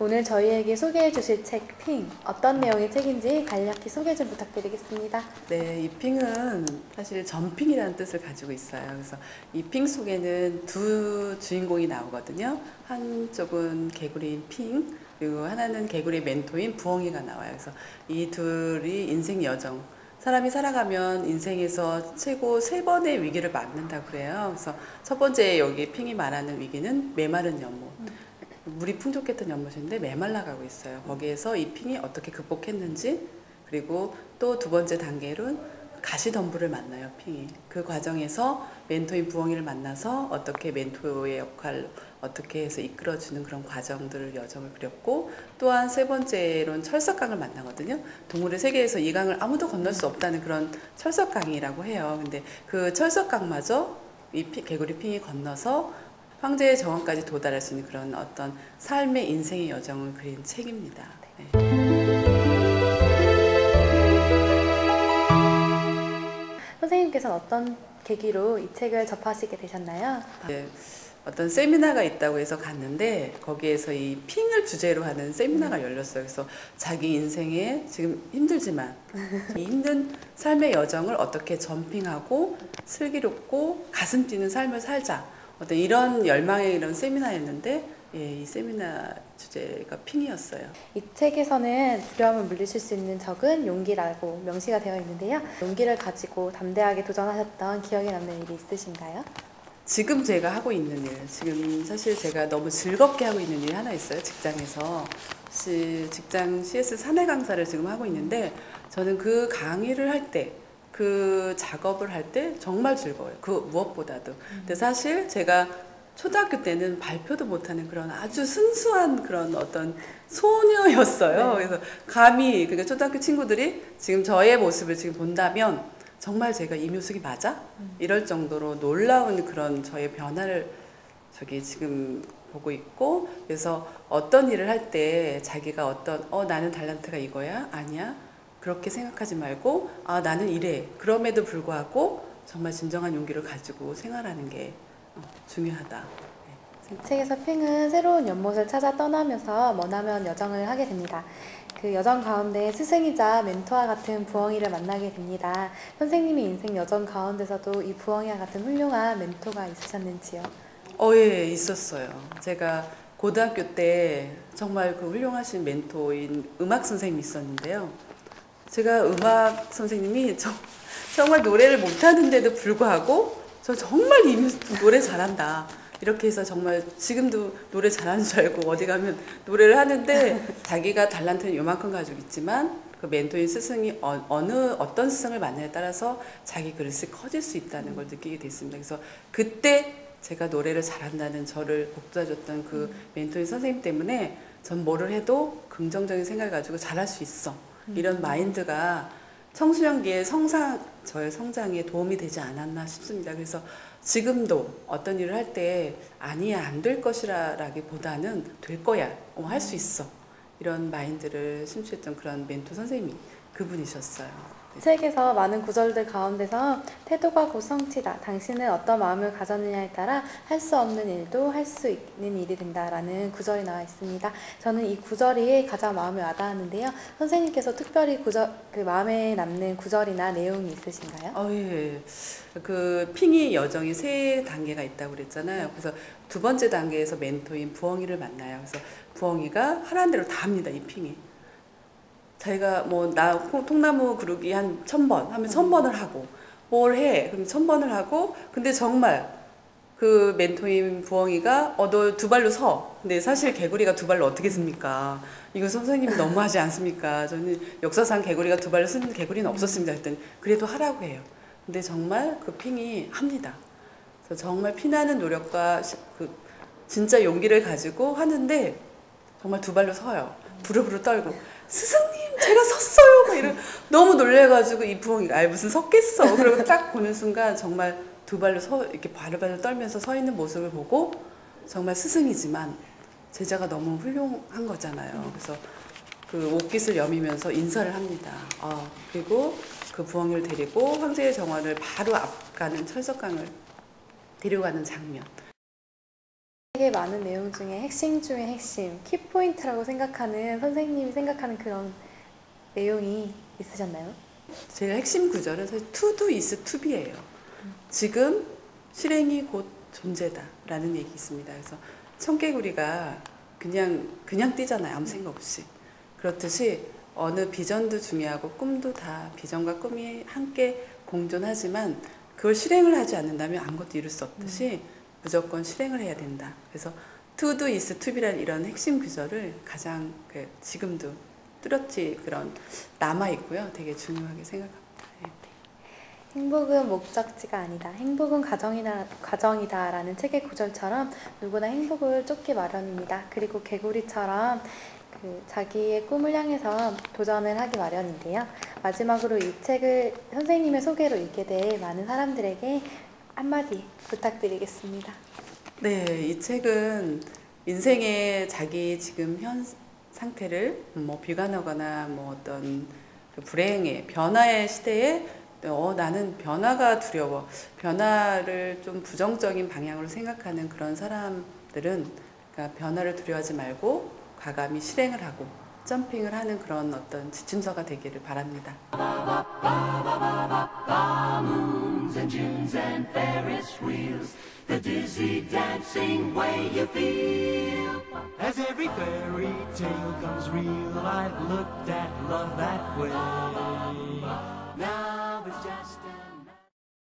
오늘 저희에게 소개해 주실 책 핑, 어떤 내용의 책인지 간략히 소개 좀 부탁드리겠습니다. 네, 이 핑은 사실 점핑이라는 뜻을 가지고 있어요. 그래서 이 핑 속에는 두 주인공이 나오거든요. 한쪽은 개구리인 핑, 그리고 하나는 개구리의 멘토인 부엉이가 나와요. 그래서 이 둘이 인생 여정. 사람이 살아가면 인생에서 최고 세 번의 위기를 맞는다고 그래요. 그래서 첫 번째 여기 핑이 말하는 위기는 메마른 연못. 물이 풍족했던 연못인데 메말라가고 있어요. 거기에서 이 핑이 어떻게 극복했는지 그리고 또 두 번째 단계로는 가시덤불을 만나요, 핑이. 그 과정에서 멘토인 부엉이를 만나서 어떻게 멘토의 역할 어떻게 해서 이끌어주는 그런 과정들을 여정을 그렸고 또한 세 번째로는 철석강을 만나거든요. 동물의 세계에서 이 강을 아무도 건널 수 없다는 그런 철석강이라고 해요. 근데 그 철석강마저 이 피- 개구리 핑이 건너서 황제의 정원까지 도달할 수 있는 그런 어떤 삶의 인생의 여정을 그린 책입니다. 네. 선생님께서는 어떤 계기로 이 책을 접하시게 되셨나요? 네, 어떤 세미나가 있다고 해서 갔는데 거기에서 이 핑을 주제로 하는 세미나가 열렸어요. 그래서 자기 인생에 지금 힘들지만 이 힘든 삶의 여정을 어떻게 점핑하고 슬기롭고 가슴 뛰는 삶을 살자. 어떤 이런 열망의 이런 세미나였는데 예, 이 세미나 주제가 핑이었어요. 이 책에서는 두려움을 물리칠 수 있는 적은 용기라고 명시가 되어 있는데요. 용기를 가지고 담대하게 도전하셨던 기억에 남는 일이 있으신가요? 지금 제가 하고 있는 일, 지금 사실 제가 너무 즐겁게 하고 있는 일이 하나 있어요. 직장에서. 시, 직장 CS 사내 강사를 지금 하고 있는데 저는 그 강의를 할 때, 그 작업을 할 때 정말 즐거워요. 그 무엇보다도. 근데 사실 제가 초등학교 때는 발표도 못하는 그런 아주 순수한 그런 어떤 소녀였어요. 네. 그래서 감히 그러니까 초등학교 친구들이 지금 저의 모습을 지금 본다면 정말 제가 이뮤숙이 맞아? 이럴 정도로 놀라운 그런 저의 변화를 저기 지금 보고 있고 그래서 어떤 일을 할 때 자기가 어떤 어 나는 달란트가 이거야 아니야 그렇게 생각하지 말고 아 나는 이래 그럼에도 불구하고 정말 진정한 용기를 가지고 생활하는 게 어, 중요하다. 네. 이 책에서 핑은 새로운 연못을 찾아 떠나면서 머나먼 여정을 하게 됩니다. 그 여정 가운데 스승이자 멘토와 같은 부엉이를 만나게 됩니다. 선생님의 인생 여정 가운데서도 이 부엉이와 같은 훌륭한 멘토가 있으셨는지요? 어, 예, 있었어요. 제가 고등학교 때 정말 그 훌륭하신 멘토인 음악 선생님이 있었는데요. 제가 음악 선생님이 저, 정말 노래를 못하는데도 불구하고 저 정말 이 노래 잘한다. 이렇게 해서 정말 지금도 노래 잘하는 줄 알고 어디 가면 노래를 하는데 자기가 달란트는 요만큼 가지고 있지만 그 멘토인 스승이 어, 어느 어떤 스승을 만나에 따라서 자기 그릇이 커질 수 있다는 걸 느끼게 됐습니다. 그래서 그때 제가 노래를 잘한다는 저를 복돋아줬던 그 멘토인 선생님 때문에 전 뭐를 해도 긍정적인 생각을 가지고 잘할 수 있어. 이런 마인드가 청소년기의 성장, 저의 성장에 도움이 되지 않았나 싶습니다. 그래서 지금도 어떤 일을 할 때 아니야, 안 될 것이라기보다는 될 거야, 어, 할 수 있어. 이런 마인드를 심취했던 그런 멘토 선생님이 그분이셨어요. 네. 책에서 많은 구절들 가운데서 태도가 곧 성취다. 당신은 어떤 마음을 가졌느냐에 따라 할 수 없는 일도 할 수 있는 일이 된다라는 구절이 나와 있습니다. 저는 이 구절이 가장 마음에 와닿았는데요. 선생님께서 특별히 구절, 그 마음에 남는 구절이나 내용이 있으신가요? 어, 예. 그 핑이 여정이 세 단계가 있다고 그랬잖아요. 그래서 두 번째 단계에서 멘토인 부엉이를 만나요. 그래서 부엉이가 하라는 대로 다 합니다. 이 핑이. 자기가 뭐 나 통나무 그루기 한 천 번 하면 천 번을 하고 뭘 해? 그럼 천 번을 하고 근데 정말 그 멘토인 부엉이가 어 너 두 발로 서. 근데 사실 개구리가 두 발로 어떻게 습니까? 이거 선생님이 너무하지 않습니까? 저는 역사상 개구리가 두 발로 쓰는 개구리는 없었습니다. 했더니 그래도 하라고 해요. 근데 정말 그 핑이 합니다. 그래서 정말 피나는 노력과 시- 그 진짜 용기를 가지고 하는데 정말 두 발로 서요. 부르부르 떨고 스승님 제가 섰어요. 막 이러 너무 놀래가지고 이 부엉이가 아 무슨 섰겠어. 그리고 딱 보는 순간 정말 두 발로 서 이렇게 바르바르 떨면서 서 있는 모습을 보고 정말 스승이지만 제자가 너무 훌륭한 거잖아요. 그래서 그 옷깃을 여미면서 인사를 합니다. 아, 그리고 그 부엉이를 데리고 황제의 정원을 바로 앞 가는 철석강을 데려가는 장면. 많은 내용 중에 핵심 중에 핵심, 키포인트라고 생각하는 선생님이 생각하는 그런 내용이 있으셨나요? 제일 핵심 구절은 사실 to do is to be예요. 지금 실행이 곧 존재다라는 얘기 있습니다. 그래서 청개구리가 그냥 그냥 뛰잖아요. 아무 생각 없이. 그렇듯이 어느 비전도 중요하고 꿈도 다 비전과 꿈이 함께 공존하지만 그걸 실행을 하지 않는다면 아무것도 이룰 수 없듯이 무조건 실행을 해야 된다. 그래서 to do is to be라는 이런 핵심 구절을 가장 그 지금도 뚜렷이 그런 남아 있고요. 되게 중요하게 생각합니다. 예. 행복은 목적지가 아니다. 행복은 과정이다, 과정이다라는 책의 구절처럼 누구나 행복을 쫓기 마련입니다. 그리고 개구리처럼 그 자기의 꿈을 향해서 도전을 하기 마련인데요. 마지막으로 이 책을 선생님의 소개로 읽게 될 많은 사람들에게 한마디 부탁드리겠습니다. 네, 이 책은 인생의 자기 지금 현 상태를 뭐 비관하거나 뭐 어떤 그 불행의 변화의 시대에 어 나는 변화가 두려워 변화를 좀 부정적인 방향으로 생각하는 그런 사람들은 그러니까 변화를 두려워하지 말고 과감히 실행을 하고 점핑을 하는 그런 어떤 지침서가 되기를 바랍니다. Now it's just